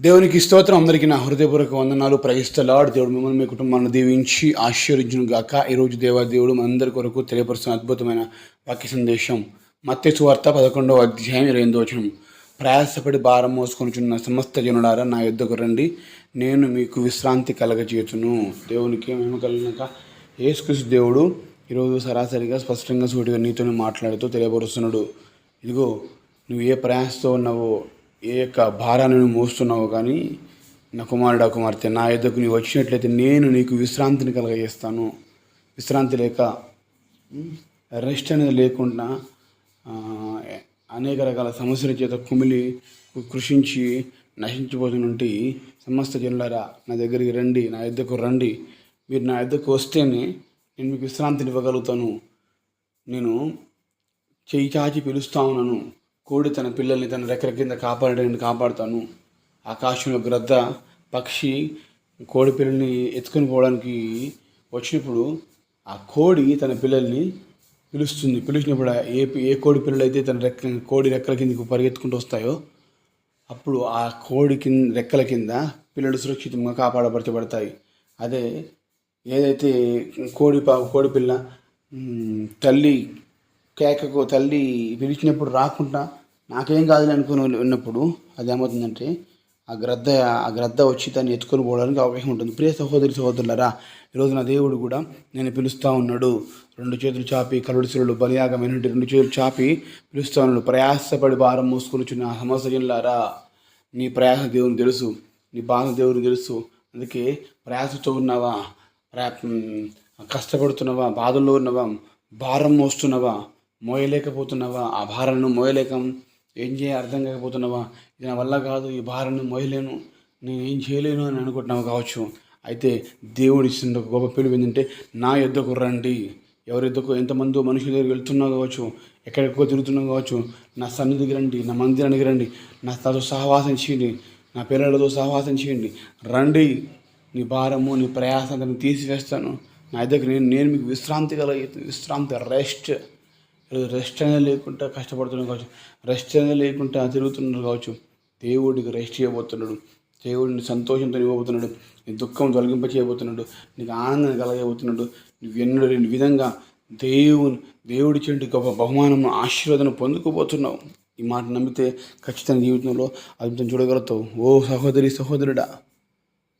దేవునికి స్తోత్రం. అందరికీ నా హృదయపూర్వక వందనాలు. ప్రయిస్తలాడు దేవుడు మిమ్మల్ని మీ కుటుంబాన్ని దీవించి ఆశీర్వించును గాక. ఈరోజు దేవాదేవుడు మనందరి కొరకు తెలియపరుస్తున్న అద్భుతమైన వాక్య సందేశం. మత్స్సు వార్త పదకొండవ అధ్యాయం ఇరవై ఎనిమిది వచనం. ప్రయాసపడి భారం మోసుకొనిచున్న సమస్త జనుడారా నా యుద్ధకు రండి. నేను మీకు విశ్రాంతి కలగజేతును దేవునికి మేము కలిగినాక ఏసుకృష్ణ దేవుడు ఈరోజు సరాసరిగా స్పష్టంగా సూటిగా నీతోనే మాట్లాడుతూ తెలియపరుస్తున్నాడు. ఇదిగో నువ్వు ఏ ప్రయాసతో ఉన్నావో ఏ యొక్క భారాన్ని మోస్తున్నావు కానీ నా కుమారుడు కుమార్తె నా యొద్దకు నీవు వచ్చినట్లయితే నేను నీకు విశ్రాంతిని కలగజేస్తాను. విశ్రాంతి లేక రెస్ట్ అనేది లేకుండా అనేక రకాల సమస్యల చేత కుమిలి కృషించి నశించిపోతున్నటువంటి సమస్త జనులారా నా దగ్గరికి రండి నా యొద్దకు రండి. మీరు నా యొద్దకు వస్తేనే నేను మీకు విశ్రాంతిని ఇవ్వగలుగుతాను. నేను చేయి చాచి పిలుస్తా ఉన్నాను. కోడి తన పిల్లల్ని తన రెక్కల కింద కాపాడని కాపాడుతాను. ఆకాశంలో గ్రద్ద పక్షి కోడి పిల్లల్ని ఎత్తుకొని పోవడానికి వచ్చినప్పుడు ఆ కోడి తన పిల్లల్ని పిలుస్తుంది. పిలిచినప్పుడు ఏ ఏ కోడి పిల్లలు అయితే తన రెక్క కోడి రెక్కల కిందకు పరిగెత్తుకుంటూ వస్తాయో అప్పుడు ఆ కోడి కింద రెక్కల కింద పిల్లలు సురక్షితంగా కాపాడపరచబడతాయి అదే ఏదైతే కోడి పా కోడి పిల్ల తల్లి కేకకు తల్లి పిలిచినప్పుడు రాకుండా నాకేం కాదులే అనుకుని ఉన్నప్పుడు అది ఏమవుతుందంటే ఆ గ్రద్ద ఆ గ్రద్ద వచ్చి దాన్ని ఎత్తుకొని పోవడానికి అవకాశం ఉంటుంది. ప్రియ సహోదరి సహోదరులరా ఈరోజు నా దేవుడు కూడా నేను పిలుస్తూ ఉన్నాడు. రెండు చేతులు చాపి కలుడుసులు సిరులు బలియాగమైన రెండు చేతులు చాపి పిలుస్తూ ఉన్నాడు. ప్రయాసపడి భారం మోసుకొనిచున్న సమస్యలారా నీ ప్రయాస దేవుని తెలుసు. నీ బాధ దేవుని తెలుసు. అందుకే ప్రయాసతో ఉన్నావా? ప్రయా కష్టపడుతున్నావా? బాధల్లో ఉన్నవా? భారం మోస్తున్నవా? మోయలేకపోతున్నావా? ఆ భారాన్ని మోయలేక ఏం చేయ అర్థం కాకపోతున్నావా? ఇది నా వల్ల కాదు ఈ భారాన్ని మోయలేను నేను ఏం చేయలేను అని అనుకుంటున్నావు కావచ్చు. అయితే దేవుడు ఇస్తున్న ఒక గొప్ప పిలుపు ఏంటంటే నా యుద్ధకు రండి. ఎవరి యుద్ధకు ఎంతమంది మనుషుల దగ్గర వెళ్తున్నా కావచ్చు ఎక్కడెక్కడో తిరుగుతున్నా కావచ్చు నా సన్నిధికి రండి నా మందిరానికి రండి నా తతో సహవాసం చేయండి నా పిల్లలతో సహవాసం చేయండి. రండి. నీ భారము నీ ప్రయాసం తీసివేస్తాను. నా దగ్గర నేను నేను మీకు విశ్రాంతి కలిగి విశ్రాంతి రెస్ట్. ఈరోజు రెస్ట్ అనేది లేకుండా కష్టపడుతున్నారు కావచ్చు. రెస్ట్ అనేది లేకుండా తిరుగుతున్నారు కావచ్చు. దేవుడికి రెస్ట్ చేయబోతున్నాడు. దేవుడిని సంతోషంతో ఇవ్వబోతున్నాడు నీ దుఃఖం తొలగింప చేయబోతున్నాడు నీకు ఆనందాన్ని కలగబోతున్నాడు. నువ్వు ఎన్నడూ లేని విధంగా దేవుని దేవుడి చెంటి గొప్ప బహుమానం ఆశీర్వాదం పొందుకోబోతున్నావు. ఈ మాట నమ్మితే ఖచ్చితంగా జీవితంలో అద్భుతం చూడగలుగుతావు. ఓ సహోదరి సహోదరుడా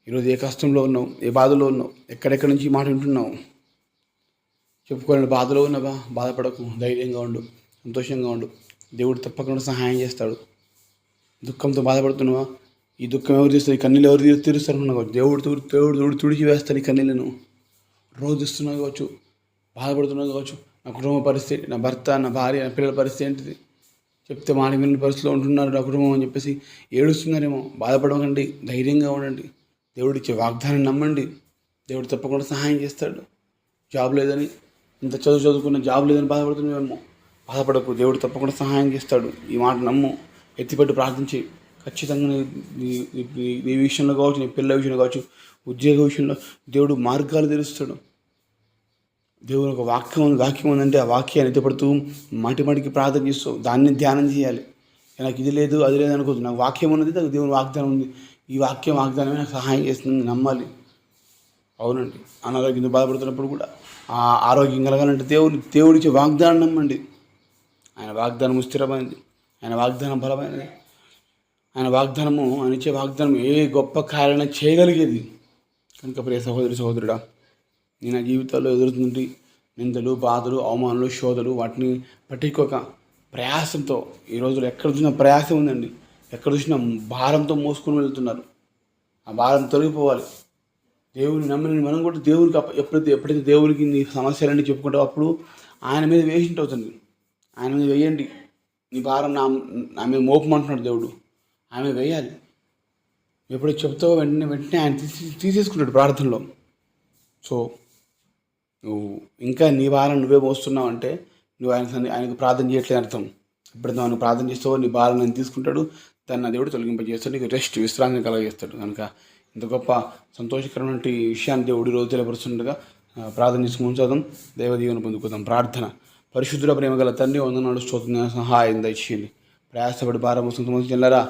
ఈరోజు ఏ కష్టంలో ఉన్నావు? ఏ బాధలో ఉన్నావు? ఎక్కడెక్కడి నుంచి ఈ మాట వింటున్నావు? చెప్పుకోలేని బాధలో ఉన్నవా బాధపడకు ధైర్యంగా ఉండు సంతోషంగా ఉండు. దేవుడు తప్పకుండా సహాయం చేస్తాడు. దుఃఖంతో బాధపడుతున్నావా? ఈ దుఃఖం ఎవరు తీస్తారు? ఈ కన్నీళ్ళు ఎవరు తీరు తీరుస్తారు? అన్నావు దేవుడు తుడి దేవుడు తోడు తుడిచి వేస్తాడు ఈ కన్నీళ్ళను. రోజు ఇస్తున్నావు కావచ్చు బాధపడుతున్నావు కావచ్చు. నా కుటుంబ పరిస్థితి నా భర్త నా భార్య నా పిల్లల పరిస్థితి ఏంటిది? చెప్తే మాట విని పరిస్థితిలో ఉంటున్నారు నా కుటుంబం అని చెప్పేసి ఏడుస్తున్నారేమో. బాధపడకండి ధైర్యంగా ఉండండి. దేవుడిచ్చే వాగ్దానం నమ్మండి. దేవుడు తప్పకుండా సహాయం చేస్తాడు. జాబ్ లేదని ఇంత చదువు చదువుకున్న జాబ్ లేదని బాధపడుతున్నామేమో బాధపడకు దేవుడు తప్పకుండా సహాయం చేస్తాడు. ఈ మాట నమ్ము ఎత్తిపెట్టి ప్రార్థించి. ఖచ్చితంగా నీ విషయంలో కావచ్చు నీ పిల్లల విషయంలో కావచ్చు ఉద్యోగ విషయంలో దేవుడు మార్గాలు తెలుస్తాడు దేవుడు ఒక వాక్యం ఉంది వాక్యం ఉందంటే ఆ వాక్యాన్ని ఎత్తిపడుతూ మాటి మాటికి ప్రార్థన చేస్తూ దాన్ని ధ్యానం చేయాలి. నాకు ఇది లేదు అది లేదు అనుకోదు నాకు వాక్యం ఉన్నది నాకు దేవుని వాగ్దానం ఉంది. ఈ వాక్యం వాగ్దానమే నాకు సహాయం చేస్తుంది నమ్మాలి. అవునండి. అనారోగ్యంతో బాధపడుతున్నప్పుడు కూడా ఆరోగ్యం కలగాలంటే దేవుడి దేవుడిచ్చే వాగ్దానం నమ్మండి ఆయన వాగ్దానం స్థిరమైనది ఆయన వాగ్దానం బలమైనది. ఆయన వాగ్దానము ఆయన ఇచ్చే వాగ్దానం ఏ గొప్ప కార్యాన్ని చేయగలిగేది. కనుక ప్రియ సహోదరి సహోదరుడా నేను నా జీవితాల్లో ఎదురుతుంది నిందలు బాధలు అవమానాలు శోధలు వాటిని పట్టించుకోక ప్రయాసంతో ఈ రోజుల్లో ఎక్కడ చూసినా ప్రయాసం ఉందండి. ఎక్కడ చూసినా భారంతో మోసుకొని వెళ్తున్నారు. ఆ భారం తొలగిపోవాలి. దేవుని నమ్మని మనం కూడా దేవునికి ఎప్పుడైతే ఎప్పుడైతే దేవునికి నీ సమస్యలన్నీ చెప్పుకుంటావు అప్పుడు ఆయన మీద వేసింట్ అవుతుంది. ఆయన మీద వేయండి. నీ భారం నా నా మీద మోపమంటున్నాడు దేవుడు. ఆమె వేయాలి. ఎప్పుడు చెప్తావో వెంటనే వెంటనే ఆయన తీసి తీసేసుకుంటాడు ప్రార్థనలో. సో నువ్వు ఇంకా నీ భారం నువ్వే మోస్తున్నావు అంటే నువ్వు ఆయన ఆయనకు ప్రార్థన చేయట్లేదు అర్థం. ఎప్పుడైతే ఆయన ప్రార్థన చేస్తావో నీ భారం ఆయన తీసుకుంటాడు దాన్ని నా దేవుడు తొలగింపజేస్తాడు నీకు రెస్ట్ విశ్రాంతి కలగజేస్తాడు. కనుక ఇంత గొప్ప సంతోషకరమైన విషయాన్ని దేవుడి రోజు తెలియపరుస్తుండగా ఆ, ప్రార్థన చేసుకుని ఉంచుదాం దేవదీవన పొందుకుందాం. ప్రార్థన. పరిశుద్ధుల ప్రేమ గల తండ్రి వందనాడు స్తోత్ర సహాయం దయచేయండి. ప్రయాసపడి భారం వస్తుంది జిల్లరా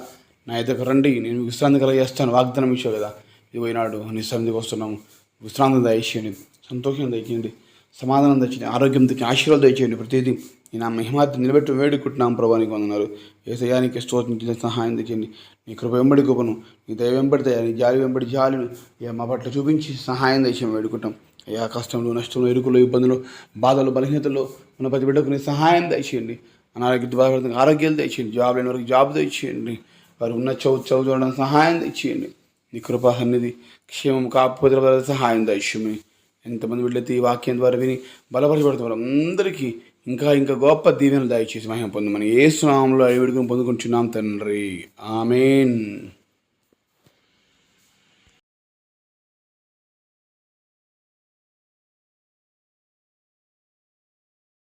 నా ఇద్దరు రండి. నేను విశ్రాంతి కలిగేస్తాను వాగ్దానం ఇచ్చావు కదా. ఇదిగో నాడు నిశ్రాంతికి వస్తున్నాము. విశ్రాంతి దయచేయండి. సంతోషం దయచేయండి. సమాధానం దయచేయండి. ఆరోగ్యం తెచ్చి ఆశీర్వాదం దయచేయండి. ప్రతిదీ నేను నా మహిమాతి నిలబెట్టి వేడుకుంటున్నాం ప్రభానికి వందన్నారు ఏసయానికి స్తోత్రించిన సహాయం తెచ్చండి నీ కృప వెంబడి కృపను నీ దయ వెంబడి నీ జాలి వెంబడి జాలిను ఇక మా పట్ల చూపించి సహాయం తెచ్చి వేడుకుంటాం అయ్యా కష్టంలో నష్టంలో ఇరుకులు ఇబ్బందులు బాధలు బలహీనతలు ఉన్న ప్రతి బిడ్డకు నీ సహాయం దయచేయండి అనారోగ్య బాధపడుతున్న ఆరోగ్యాలు తెచ్చేయండి జాబ్ లేని వరకు జాబ్ తెచ్చేయండి వారు ఉన్న చదువు చదువుకోవడం సహాయం తెచ్చేయండి నీ కృప సన్నిధి క్షేమం కాకపోతే సహాయం దయచేయమని ఎంతమంది వీళ్ళైతే ఈ వాక్యం ద్వారా విని బలపరచబడుతున్నారు అందరికీ ఇంకా ఇంకా గొప్ప దీవెనలు దయచేసి మహిమ పొందమని ఏ స్నామంలో అడివిడుకుని పొందుకుంటున్నాం తండ్రి. ఆమెన్.